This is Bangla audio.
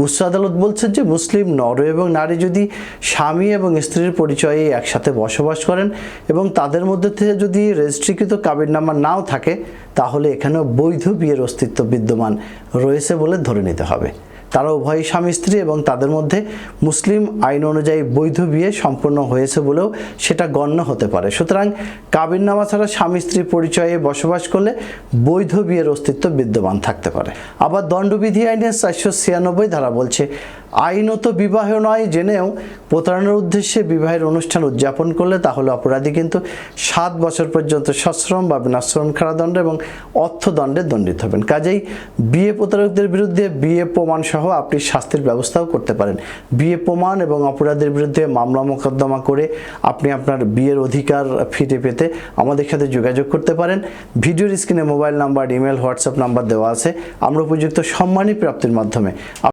উচ্চ আদালত বলছেন যে মুসলিম নর এবং নারী যদি স্বামী এবং স্ত্রীর পরিচয়ে একসাথে বসবাস করেন এবং তাদের মধ্যে থেকে যদি রেজিস্ট্রিকৃত কাবিরনামা নাও থাকে, তাহলে এখানেও বৈধ বিয়ের অস্তিত্ব বিদ্যমান রয়েছে বলে ধরে নিতে হবে। তারা উভয়ই স্বামী, স্ত্রী এবং তাদের মধ্যে মুসলিম আইন অনুযায়ী বৈধ বিয়ে সম্পন্ন হয়েছে বলেও সেটা গণ্য হতে পারে। সুতরাং কাবিরনামা ছাড়া স্বামী, স্ত্রী পরিচয়ে বসবাস করলে বৈধ বিয়ের অস্তিত্ব বিদ্যমান থাকতে পারে। আবার দণ্ডবিধি আইনের চারশো ছিয়ানব্বই ধারা বলছে, আইনত বিবাহ নয় জেনেও প্রতারণার উদ্দেশ্যে বিবাহের অনুষ্ঠান উদযাপন করলে তাহলে অপরাধী কিন্তু সাত বছর পর্যন্ত সশ্রম বা বিনাশ্রম কারাদণ্ড এবং অর্থদণ্ডে দণ্ডিত হবেন। কাজেই বিয়ে প্রতারকদের বিরুদ্ধে বিয়ে প্রমাণ সহ আপনি শাস্তির ব্যবস্থাও করতে পারেন। বিয়ে প্রমাণ এবং অপরাধের বিরুদ্ধে মামলা মোকদ্দমা করে আপনি আপনার বিয়ের অধিকার ফিরে পেতে আমাদের সাথে যোগাযোগ করতে পারেন। ভিডিওর স্ক্রিনে mobile number, email, WhatsApp number দেওয়া আছে। আমরা উপযুক্ত সম্মানী প্রাপ্তির মাধ্যমে।